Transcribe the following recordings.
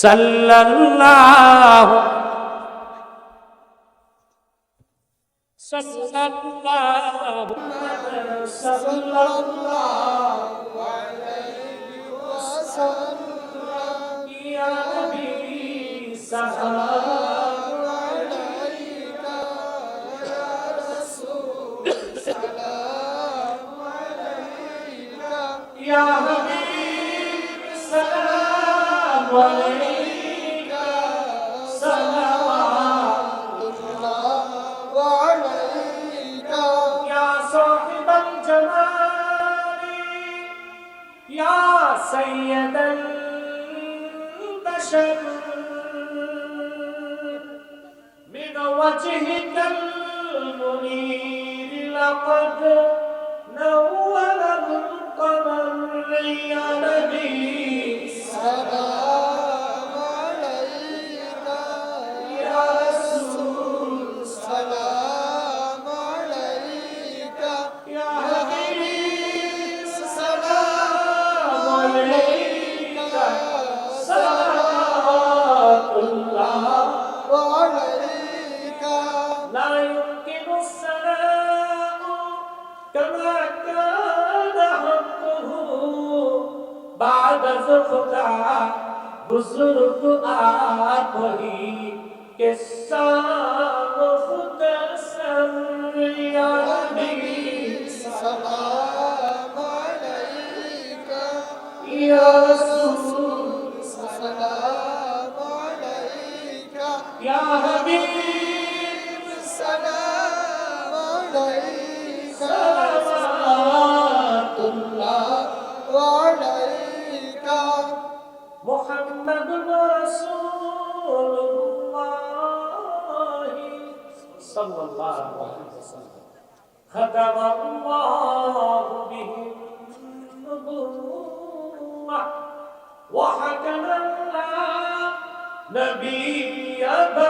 সাল্লাল্লাহু সাল্লাল্লাহু সাল্লাল্লাহু ইয়া নবী সাল্লাল্লাহু نور القمر يا نبي يا बज़ खुदा बुजुर्ग आप ही के साम खुद सरिया सलाम अलैका या ختم الله بهم الظلمة وحكم لا نبي أبدا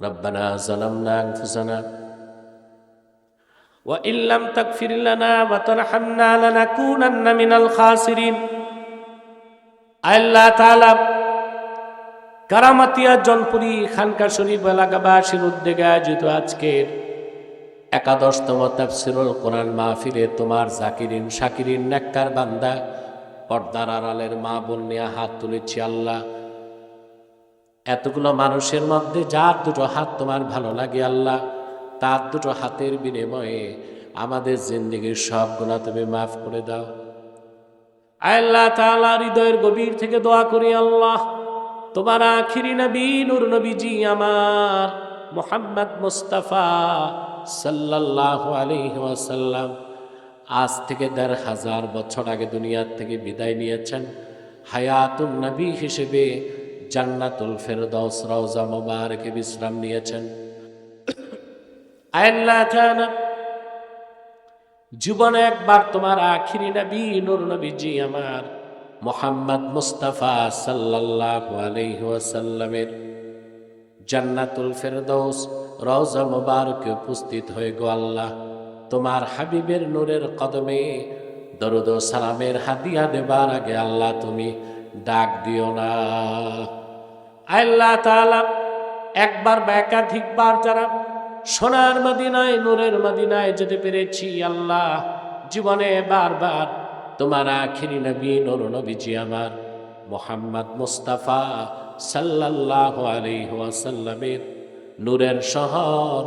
ربنا ظلمنا أنفسنا وإن لم تغفر لنا وترحمنا لنكونن من الخاسرين আল্লাহ তাআলা কারামাতিয়া জনপুরি খানকা শরীফ এলাকাবাসীর উদ্যোগে আয়োজিত আজকের একাদশতম তাফসিরুল কোরআন মাহফিলে তোমার জাকিরিন শাকিরিন নেককার বান্দা পর্দার আড়ালের মা বোন নিয়ে হাত তুলেছি আল্লাহ এতগুলো মানুষের মধ্যে যার দুটো হাত তোমার ভালো লাগে আল্লাহ, তার দুটো হাতের বিনিময়ে আমাদের জিন্দগির সব গুণা তুমি মাফ করে দাও। আল্লাহ তালা হৃদয়ের গভীর থেকে দোয়া করি আল্লাহ, তোমার আখিরি নবী, নূর নবীজি আমার, মোহাম্মদ মুস্তাফা সাল্লাল্লাহু আলাইহি ওয়াসাল্লাম, আজ থেকে দেড় হাজার বছর আগে দুনিয়ার থেকে বিদায় নিয়েছেন। হায়াতুন নবী হিসেবে জান্নাতুল ফেরদাউস রওজা মুবারকে বিশ্রাম নিয়েছেন। জীবনে একবার তোমার আখিরি নবী, নূর নবীজি আমার মোহাম্মদ মুস্তাফা সাল্লাল্লাহু আলাইহি ওয়াসাল্লামের জান্নাতুল ফেরদৌস রওজা মুবারকে উপস্থিত হয়ে গো আল্লাহ, তোমার হাবিবের নূরের কদমে দরুদ সালামের হাদিয়া দেবার আগে আল্লাহ তুমি ডাক দিও না। আল্লাহ তাআলা একবার বা একাধিকবার যারা সোনার মাদিনায়, নূরের মাদিনায় যেতে পেরেছি, আল্লাহ জীবনে বারবার তোমার আখিরি নবী, নূর নবীজি আমার মোহাম্মদ মুস্তাফা সাল্লাল্লাহু আলাইহি ওয়াসাল্লামের নূরের শহর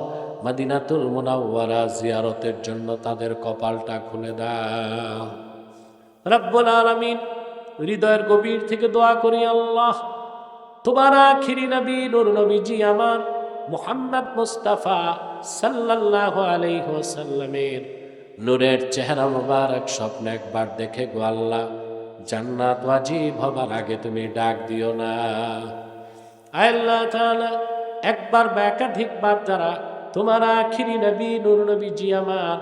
মদিনাতুল মুনাওয়ারা জিয়ারতের জন্য তাদের কপালটা খুলে দাও। রব্বুল আলামিন হৃদয়ের গভীর থেকে দোয়া করি, আল্লাহ। তোমার আখিরি নবী, নূর নবীজি আমার, মুহাম্মদ মুস্তাফা সাল্লাল্লাহু আলাইহি ওয়াসাল্লামের নূরের চেহারা মোবারক স্বপ্ন একবার দেখে গো আল্লাহ, জান্নাত ওয়াজিব হবার আগে তুমি ডাক দিও না। আল্লাহ তাআলা, একবার বা একাধিকবার যারা তোমার আখিরি নবী, নূর নবীজি আমার,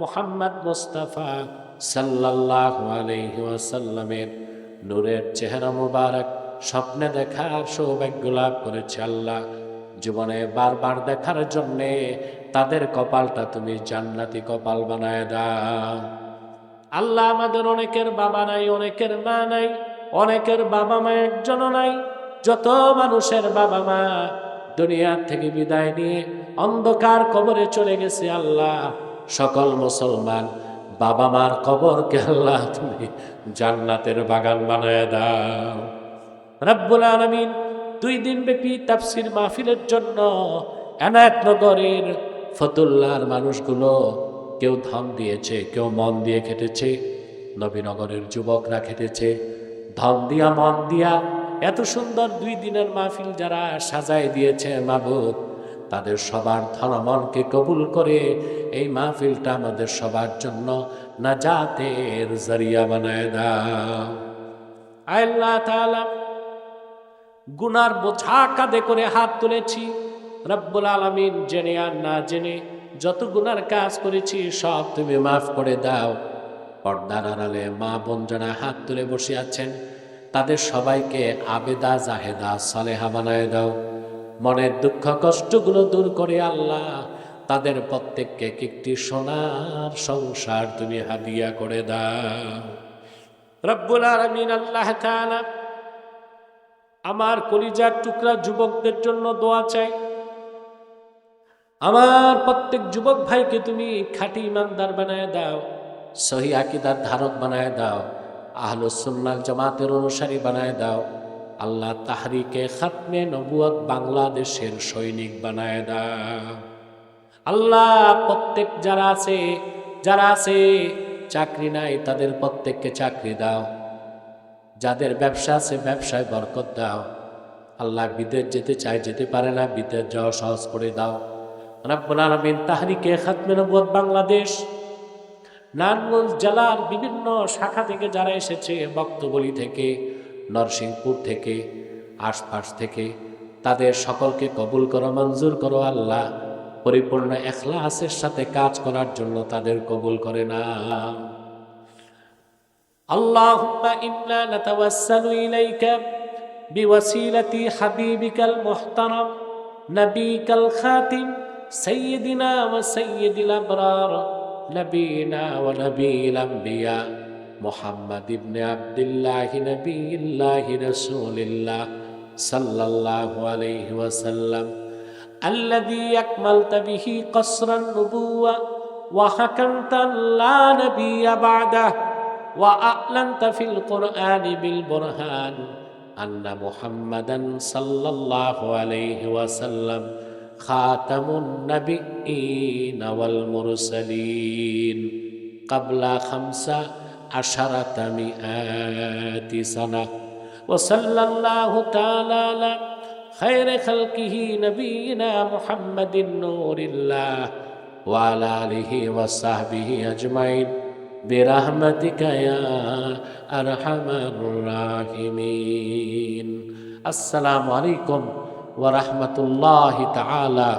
মুহাম্মদ মুস্তাফা সাল্লাল্লাহু আলাইহি ওয়াসাল্লামের নূরের চেহারা মোবারক, স্বপ্নে দেখার সৌভাগ্য লাভ করেছে আল্লাহ। জীবনে বারবার দেখার জন্যে তাদের কপালটা তুমি জান্নাতি কপাল বানায় দাও। আল্লাহ আমাদের অনেকের বাবা নাই, অনেকের মা নাই, অনেকের বাবা মা একজনও নাই। যত মানুষের বাবা মা দুনিয়া থেকে বিদায় নিয়ে অন্ধকার কবরে চলে গেছে আল্লাহ। সকল মুসলমান বাবা মার কবরকে আল্লাহ তুমি জান্নাতের বাগান বানায় দাও। রব্বুল আলমিন দুই দিন ব্যাপী তাফসির মাহফিলের জন্য এনায়তনগরের ফতুল্লার মানুষগুলো কেউ ধন দিয়েছে, কেউ মন দিয়ে খেটেছে, নবীনগরের যুবকরা খেটেছে। ধন দিয়া, মন দিয়া এত সুন্দর দুই দিনের মাহফিল যারা সাজায় দিয়েছে মাবুদ তাদের সবার ধন মনকে কবুল করে। এই মাহফিলটা আমাদের সবার জন্য নাজাতের জরিয়া বানায় দাও। গুনার বোঝা কাঁধে করে হাত তুলেছি। রব্বুল আলমিন জেনে আর না জেনে যত গুনার কাজ করেছি সব তুমি মাফ করে দাও। পর্দার আড়ালে মা বোন যারা হাত তুলে বসে আছেন, তাদের সবাইকে আবেদা জাহেদা সালেহা বানায় দাও। মনের দুঃখ কষ্টগুলো দূর করে আল্লাহ তাদের প্রত্যেককে একটি সোনার সংসার তুমি হাদিয়া করে দাও। রব্বুল আলমিন আল্লাহ তাআলা আমার কলিজার টুকরা যুবকদের জন্য দোয়া চাই। আমার প্রত্যেক যুবক ভাইকে তুমি খাঁটি ইমানদার বানায় দাও, সহি আকিদার ধারক বানায় দাও আহল সুন্নাল জামাতের অনুসারী বানায় দাও। আল্লাহ তাহরিকে খাতমে নবুয়ত বাংলাদেশের সৈনিক বানায় দাও। আল্লাহ প্রত্যেক যারা আছে যারা আছে, চাকরি নাই, তাদের প্রত্যেককে চাকরি দাও। যাদের ব্যবসা আছে, ব্যবসায় বরকত দাও। আল্লাহ বিদেশ যেতে চায়, যেতে পারে না, বিদেশ যাওয়া সহজ করে দাও। আলামিন তাহরিকে খাতমে নবুয়ত বাংলাদেশ, নারায়ণগঞ্জ জেলার বিভিন্ন শাখা থেকে যারা এসেছে বক্তবলি থেকে নরসিংপুর থেকে আশপাশ থেকে তাদের সকলকে কবুল করো মঞ্জুর করো আল্লাহ পরিপূর্ণ এখলাসের সাথে কাজ করার জন্য তাদের কবুল করে না اللهم إنا نتوسل إليك بوسيلة حبيبك المحترم نبيك الخاتم سيدنا وسيد الأبرار نبينا ونبي الأنبياء محمد بن عبد الله نبي الله رسول الله صلى الله عليه وسلم الذي أكملت به قصر النبوة وحكمت لا نبي بعده وأعلنت في القرآن بالبرهان أن محمدا صلى الله عليه وسلم خاتم النبيين والمرسلين قبل خمس عشرة مئات سنة وصلى الله تعالى على خير خلقه نبينا محمد نور الله وعلى آله وصحبه أجمعين برحمتك يا أرحم الراحمين السلام عليكم ورحمة الله تعالى